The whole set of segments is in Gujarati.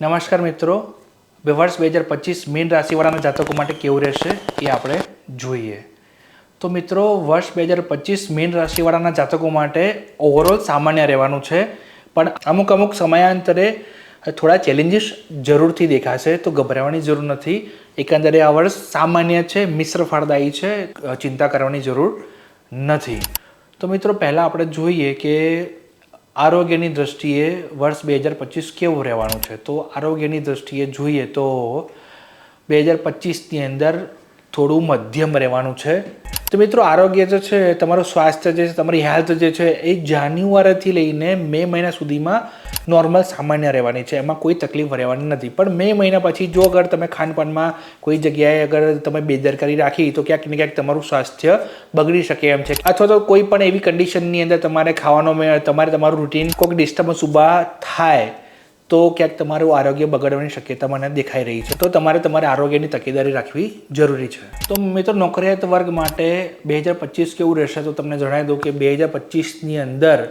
નમસ્કાર મિત્રો. બે વર્ષ બે હજાર પચીસ મીન રાશિવાળાના જાતકો માટે કેવું રહેશે એ આપણે જોઈએ. તો મિત્રો, વર્ષ બે હજાર પચીસ મીન રાશિવાળાના જાતકો માટે ઓવરઓલ સામાન્ય રહેવાનું છે. પણ અમુક અમુક સમયાંતરે થોડા ચેલેન્જીસ જરૂરથી દેખાશે, તો ગભરાવાની જરૂર નથી. એકંદરે આ વર્ષ સામાન્ય છે, મિશ્ર ફળદાયી છે ચિંતા કરવાની જરૂર નથી. તો મિત્રો, પહેલાં આપણે જોઈએ કે આરોગ્યની દ્રષ્ટિએ વર્ષ બે હજાર પચીસ કેવું રહેવાનું છે? તો આરોગ્યની દ્રષ્ટિએ જોઈએ તો બે હજાર પચીસની અંદર થોડું મધ્યમ રહેવાનું છે. તો મિત્રો, આરોગ્ય જે છે, તમારું સ્વાસ્થ્ય જે છે, તમારી હેલ્થ જે છે, એ જાન્યુઆરીથી લઈને મે મહિના સુધીમાં નોર્મલ સામાન્ય રહેવાની છે. એમાં કોઈ તકલીફ રહેવાની નથી. પણ મે મહિના પછી જો અગર તમે ખાનપાનમાં કોઈ જગ્યાએ અગર તમે બેદરકારી રાખી, તો ક્યાંક ને ક્યાંક તમારું સ્વાસ્થ્ય બગડી શકે એમ છે. અથવા તો કોઈ પણ એવી કન્ડિશનની અંદર તમારે ખાવાનો તમારે તમારું રૂટીન કોઈક ડિસ્ટર્બન્સ ઊભા થાય તો ક્યાંક તમારું આરોગ્ય બગડવાની શક્યતા મને દેખાઈ રહી છે. તો તમારે તમારે આરોગ્યની તકેદારી રાખવી જરૂરી છે. તો મિત્રો, નોકરિયાત વર્ગ માટે બે હજાર પચીસ કેવું રહેશે? તો તમને જણાવી દઉં કે બે હજાર પચીસની અંદર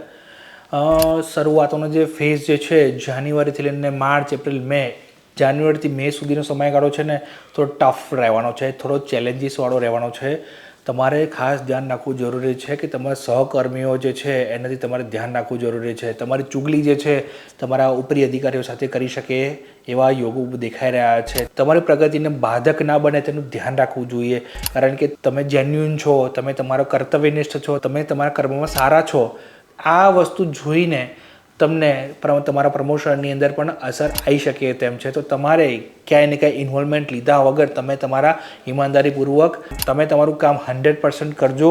શરૂઆતોનો જે ફેઝ જે છે, જાન્યુઆરીથી લઈને માર્ચ, એપ્રિલ, મે જાન્યુઆરીથી મે સુધીનો સમયગાળો છે ને, થોડો ટફ રહેવાનો છે, થોડો ચેલેન્જીસવાળો રહેવાનો છે. તમારે ખાસ ધ્યાન રાખવું જરૂરી છે કે તમારા સહકર્મીઓ જે છે, એનાથી તમારે ધ્યાન રાખવું જરૂરી છે. તમારી ચુગલી જે છે, તમારા ઉપરી અધિકારીઓ સાથે કરી શકે એવા યોગો દેખાઈ રહ્યા છે. તમારી પ્રગતિને બાધક ના બને તેનું ધ્યાન રાખવું જોઈએ. કારણ કે તમે જેન્યુન છો, તમે તમારો કર્તવ્યનિષ્ઠ છો, તમે તમારા કર્મમાં સારા છો. આ વસ્તુ જોઈને તમને તમારા પ્રમોશનની અંદર પણ અસર આવી શકે તેમ છે. તો તમારે ક્યાંય ને ક્યાંય ઇન્વોલ્વમેન્ટ લીધા વગર તમે તમારા ઈમાનદારીપૂર્વક તમે તમારું કામ હંડ્રેડ પર્સન્ટ કરજો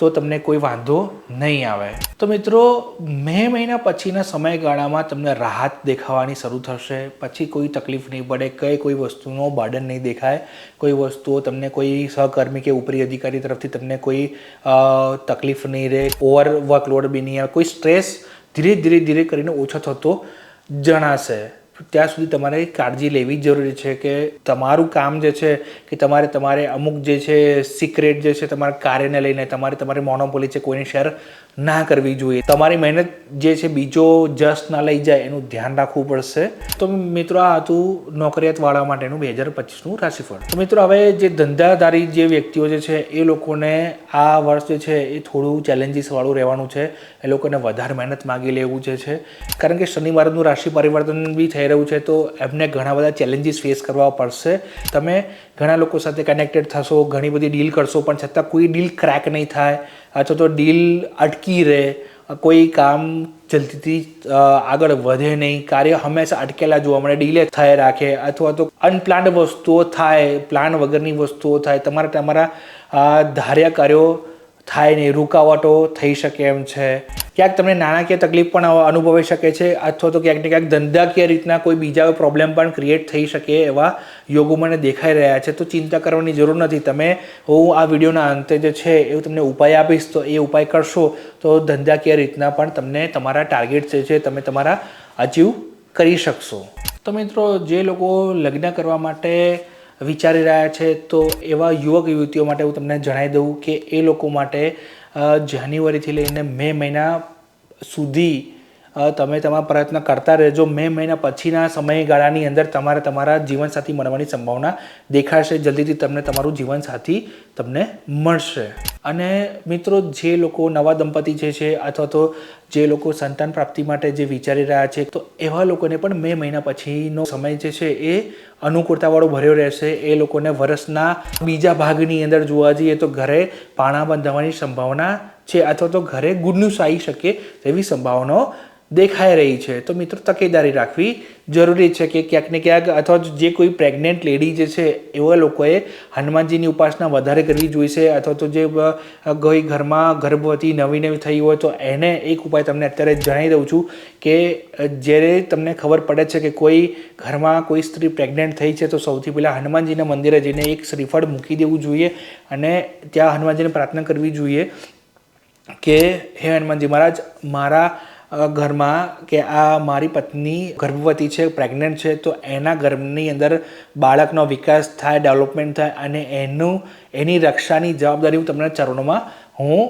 તો તમને કોઈ વાંધો નહીં આવે. તો મિત્રો, મે મહિના પછીના સમયગાળામાં તમને રાહત દેખાવાની શરૂ થશે. પછી કોઈ તકલીફ નહીં પડે, કઈ કોઈ વસ્તુનો બર્ડન નહીં દેખાય. કોઈ વસ્તુઓ તમને કોઈ સહકર્મી કે ઉપરી અધિકારી તરફથી તમને કોઈ તકલીફ નહીં રહે ઓવર વર્કલોડ બી નહીં આવે, કોઈ સ્ટ્રેસ ધીરે ધીરે ધીરે કરીને ઓછો થતો જણાશે. ત્યાં સુધી તમારે કાળજી લેવી જરૂરી છે કે તમારું કામ જે છે કે તમારે તમારે અમુક જે છે સિક્રેટ જે છે તમારા કાર્યને લઈને તમારે તમારી મોનોપોલી છે કોઈને શેર ના કરવી જોઈએ. તમારી મહેનત જે છે બીજો જસ્ટ ના લઈ જાય એનું ધ્યાન રાખવું પડશે. તો મિત્રો, આ હતું નોકરિયાતવાળા માટેનું બે હજાર પચીસનું રાશિફળ. તો મિત્રો, હવે જે ધંધાધારી જે વ્યક્તિઓ જે છે, એ લોકોને આ વર્ષ જે છે, એ થોડું ચેલેન્જીસવાળું રહેવાનું છે. એ લોકોને વધારે મહેનત માગી લેવું જે છે. કારણ કે શનિવારનું રાશિ પરિવર્તન બી થઈ રહ્યું છે, તો એમને ઘણા બધા ચેલેન્જીસ ફેસ કરવા પડશે. તમે ઘણા લોકો સાથે કનેક્ટેડ થશો, ઘણી બધી ડીલ કરશો, પણ છતાં કોઈ ડીલ ક્રેક નહીં થાય. અથવા તો ડીલ અટકી રહે, કોઈ કામ જલ્દીથી આગળ વધે નહીં. કાર્ય હંમેશા અટકેલા જોવા મળે ડીલે થાય રાખે, અથવા તો અનપ્લાન્ડ વસ્તુઓ થાય પ્લાન વગરની વસ્તુઓ થાય, તમારે તમારા ધાર્યા કાર્યો થાય નહીં રૂકાવટો થઈ શકે એમ છે. ક્યાંક તમને નાણાકીય તકલીફ પણ અનુભવી શકે છે, અથવા તો ક્યાંક ને ક્યાંક ધંધાકીય રીતના કોઈ બીજા પ્રોબ્લેમ પણ ક્રિએટ થઈ શકે એવા યોગો મને દેખાઈ રહ્યા છે. તો ચિંતા કરવાની જરૂર નથી. તમે, હું આ વિડીયોના અંતે જે છે એ તમને ઉપાય આપીશ, તો એ ઉપાય કરશો, તો ધંધાકીય રીતના પણ તમને તમારા ટાર્ગેટ જે છે, તમે તમારા અચીવ કરી શકશો. તો મિત્રો, જે લોકો લગ્ન કરવા માટે વિચારી રહ્યા છે, તો એવા યુવક યુવતીઓ માટે હું તમને જણાવી દઉં કે એ લોકો માટે જાન્યુઆરીથી લઈને મે મહિના સુધી તમે તમારા પ્રયત્ન કરતા રહેજો. મે મહિના પછીના સમયગાળાની અંદર તમારે તમારા જીવનસાથી મળવાની સંભાવના દેખાશે. જલ્દીથી તમને તમારું જીવનસાથી તમને મળશે. અને મિત્રો, જે લોકો નવા દંપતી જે છે અથવા તો જે લોકો સંતાન પ્રાપ્તિ માટે જે વિચારી રહ્યા છે, તો એવા લોકોને પણ મે મહિના પછીનો સમય જે છે એ અનુકૂળતાવાળો ભર્યો રહેશે, એ લોકોને વર્ષના બીજા ભાગની અંદર જોવા જઈએ તો ઘરે પાણા બંધાવવાની સંભાવના છે અથવા તો ઘરે ગુડ ન્યૂઝ આવી શકે તેવી સંભાવનાઓ દેખાઈ રહી છે. તો મિત્રો તકેદારી રાખવી જરૂરી છે કે ક્યાંક ને ક્યાંક અથવા જે કોઈ પ્રેગ્નેન્ટ લેડી જે છે, એવા લોકોએ હનુમાનજીની ઉપાસના વધારે કરવી જોઈશે અથવા તો જે કોઈ ઘરમાં ગર્ભવતી નવી નવી થઈ હોય તો એને એક ઉપાય તમને અત્યારે જણાવી દઉં છું કે જ્યારે તમને ખબર પડે છે કે કોઈ ઘરમાં કોઈ સ્ત્રી પ્રેગ્નેન્ટ થઈ છે તો સૌથી પહેલાં હનુમાનજીના મંદિરે જઈને એક શ્રીફળ મૂકી દેવું જોઈએ અને ત્યાં હનુમાનજીને પ્રાર્થના કરવી જોઈએ કે, હે હનુમાનજી મહારાજ, મારા ઘરમાં કે આ મારી પત્ની ગર્ભવતી છે પ્રેગ્નન્ટ છે, તો એના ગર્ભની અંદર બાળકનો વિકાસ થાય ડેવલપમેન્ટ થાય અને એનું, એની રક્ષાની જવાબદારી હું તમને ચરણોમાં હું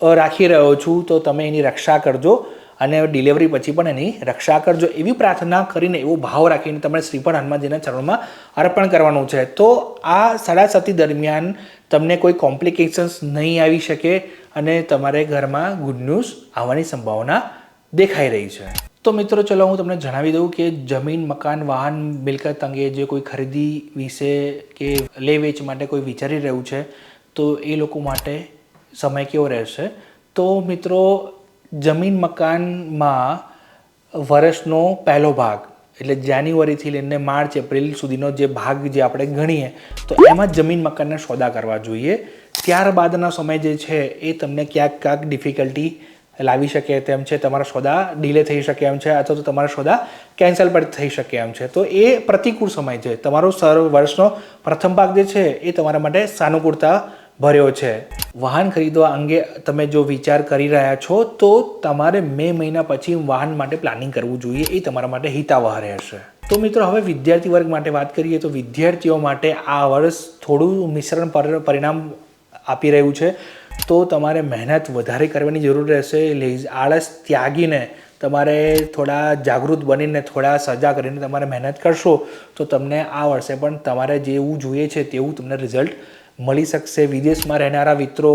રાખી રહ્યો છું. તો તમે એની રક્ષા કરજો અને ડિલિવરી પછી પણ એની રક્ષા કરજો. એવી પ્રાર્થના કરીને એવો ભાવ રાખીને તમે શ્રી પણ હનુમાનજીના ચરણોમાં અર્પણ કરવાનું છે. તો આ સાડા સતી દરમિયાન તમને કોઈ કોમ્પ્લિકેશન્સ નહીં આવી શકે અને તમારે ઘરમાં ગુડ ન્યૂઝ આવવાની સંભાવના દેખાઈ રહી છે. તો મિત્રો, ચલો હું તમને જણાવી દઉં કે જમીન, મકાન, વાહન, મિલકત અંગે જે કોઈ ખરીદી વિશે કે લે વેચ માટે કોઈ વિચારી રહ્યું છે, તો એ લોકો માટે સમય કેવો રહેશે? તો મિત્રો, જમીન, મકાનમાં વર્ષનો પહેલો ભાગ, એટલે જાન્યુઆરીથી લઈને માર્ચ, એપ્રિલ સુધીનો જે ભાગ જે આપણે ગણીએ, તો એમાં જમીન, મકાનના સોદા કરવા જોઈએ. ત્યારબાદના સમય જે છે, એ તમને ક્યાંક ક્યાંક ડિફિકલ્ટી લાવી શકે તેમ છે, તમારા સોદા ડિલે થઈ શકે એમ છે, અથવા તો તમારા સોદા કેન્સલ પણ થઈ શકે એમ છે. તો એ પ્રતિકૂળ સમય છે. તમારો સર વર્ષનો પ્રથમ ભાગ જે છે, એ તમારા માટે સાનુકૂળતા ભર્યો છે. વાહન ખરીદવા અંગે તમે જો વિચાર કરી રહ્યા છો, તો તમારે મે મહિના પછી વાહન માટે પ્લાનિંગ કરવું જોઈએ, એ તમારા માટે હિતાવહ રહેશે. તો મિત્રો, હવે વિદ્યાર્થી વર્ગ માટે વાત કરીએ, તો વિદ્યાર્થીઓ માટે આ વર્ષ થોડું મિશ્રણ પર- પરિણામ આપી રહ્યું છે. તો તમારે મહેનત વધારે કરવાની જરૂર રહેશે. આળસ ત્યાગીને તમારે થોડા જાગૃત બનીને, થોડા સજા કરીને તમારે મહેનત કરશો, તો તમને આ વર્ષે પણ તમારે જેવું જોઈએ છે તેવું તમને રિઝલ્ટ મળી શકશે. વિદેશમાં રહેનારા મિત્રો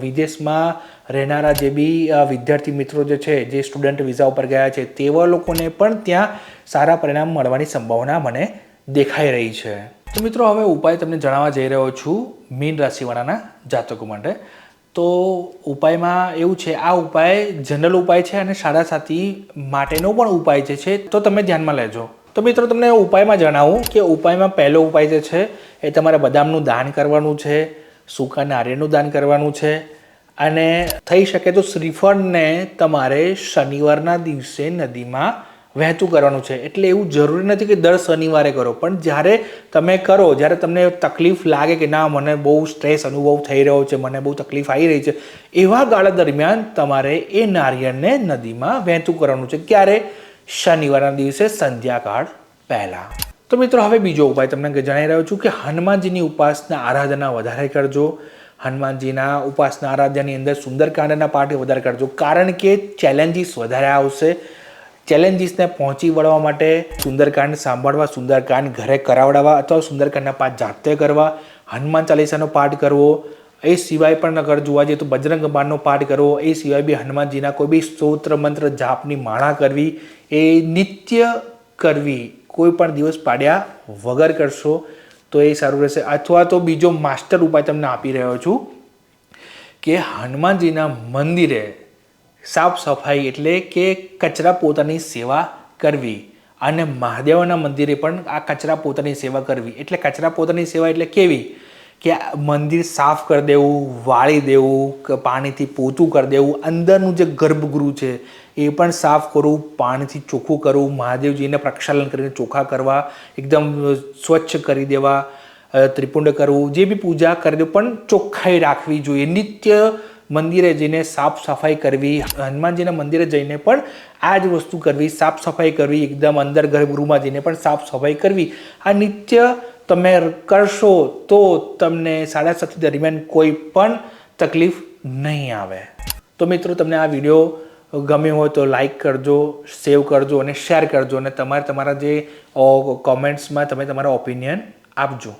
વિદેશમાં રહેનારા જે બી વિદ્યાર્થી મિત્રો જે છે, જે સ્ટુડન્ટ વિઝા ઉપર ગયા છે, તેવા લોકોને પણ ત્યાં સારા પરિણામ મળવાની સંભાવના મને દેખાઈ રહી છે. તો મિત્રો, હવે ઉપાય તમને જણાવવા જઈ રહ્યો છું. મીન રાશિવાળાના જાતકો માટે. તો ઉપાયમાં એવું છે, આ ઉપાય જનરલ ઉપાય છે અને સાથી માટેનો પણ ઉપાય જે છે, તો તમે ધ્યાનમાં લેજો. તો મિત્રો, તમને ઉપાયમાં જણાવું કે ઉપાયમાં પહેલો ઉપાય જે છે, એ તમારે બદામનું દાન કરવાનું છે, સૂકા નારિયેળનું દાન કરવાનું છે અને થઈ શકે તો શ્રીફળને તમારે શનિવારના દિવસે નદીમાં વહેતું કરવાનું છે. એટલે એવું જરૂરી નથી કે દર શનિવારે કરો. પણ જ્યારે તમે કરો, જ્યારે તમને તકલીફ લાગે કે ના, મને બહુ સ્ટ્રેસ અનુભવ થઈ રહ્યો છે, મને બહુ તકલીફ આવી રહી છે, એવા ગાળા દરમિયાન તમારે એ નારિયેળને નદીમાં વહેતું કરવાનું છે. ક્યારે? શનિવારના દિવસે સંધ્યાકાળ પહેલાં. તો મિત્રો, હવે બીજો ઉપાય તમને જણાવી રહ્યો છું કે હનુમાનજીની ઉપાસના આરાધના વધારે કરજો. હનુમાનજીના ઉપાસના આરાધ્યાની અંદર સુંદરકાંડના પાઠ વધારે કરજો. કારણ કે ચેલેન્જીસ વધારે આવશે. ચેલેન્જીસને પહોંચી વળવા માટે સુંદરકાંડ સાંભળવા, સુંદરકાંડ ઘરે કરાવડાવવા અથવા સુંદરકાંડના પાઠ જાતે કરવા, હનુમાન ચાલીસાનો પાઠ કરવો, એ સિવાય પણ અગર જોવા જઈએ તો બજરંગ બાણનો પાઠ કરવો, એ સિવાય બી હનુમાનજીના કોઈ બી સ્તોત્ર મંત્ર જાપની માળા કરવી, એ નિત્ય કરવી કોઈ પણ દિવસ પાડ્યા વગર કરશો તો એ સારું રહેશે. અથવા તો બીજો માસ્ટર ઉપાય તમને આપી રહ્યો છું કે હનુમાનજીના મંદિરે સાફ સફાઈ એટલે કે કચરા પોતાની સેવા કરવી. અને મહાદેવના મંદિરે પણ આ કચરા પોતાની સેવા કરવી. એટલે કચરા પોતાની સેવા એટલે કેવી? કે મંદિર સાફ કરી દેવું, વાળી દેવું, કે પાણીથી પોતું કરી દેવું. અંદરનું જે ગર્ભગૃહ છે, એ પણ સાફ કરવું પાણીથી ચોખ્ખું કરવું મહાદેવજીને પ્રક્ષાલન કરીને ચોખ્ખા કરવા, એકદમ સ્વચ્છ કરી દેવા ત્રિપુંડ કરવું, જે બી પૂજા કરી દેવું, પણ ચોખ્ખાઈ રાખવી જોઈએ. નિત્ય મંદિરે જઈને સાફ સફાઈ કરવી હનુમાનજીના મંદિરે જઈને પણ આ જ વસ્તુ કરવી, સાફ સફાઈ કરવી, એકદમ અંદર ગર્ભગૃહમાં જઈને પણ સાફ સફાઈ કરવી. આ નિત્ય તમે કરશો તો તમને સાડા સાત દરમિયાન કોઈ પણ તકલીફ નહીં આવે. તો મિત્રો, તમને આ વીડિયો ગમ્યો હોય તો લાઈક કરજો સેવ કરજો અને શેર કરજો અને તમારે તમારા જે કોમેન્ટ્સમાં તમે તમારા ઓપિનિયન આપજો.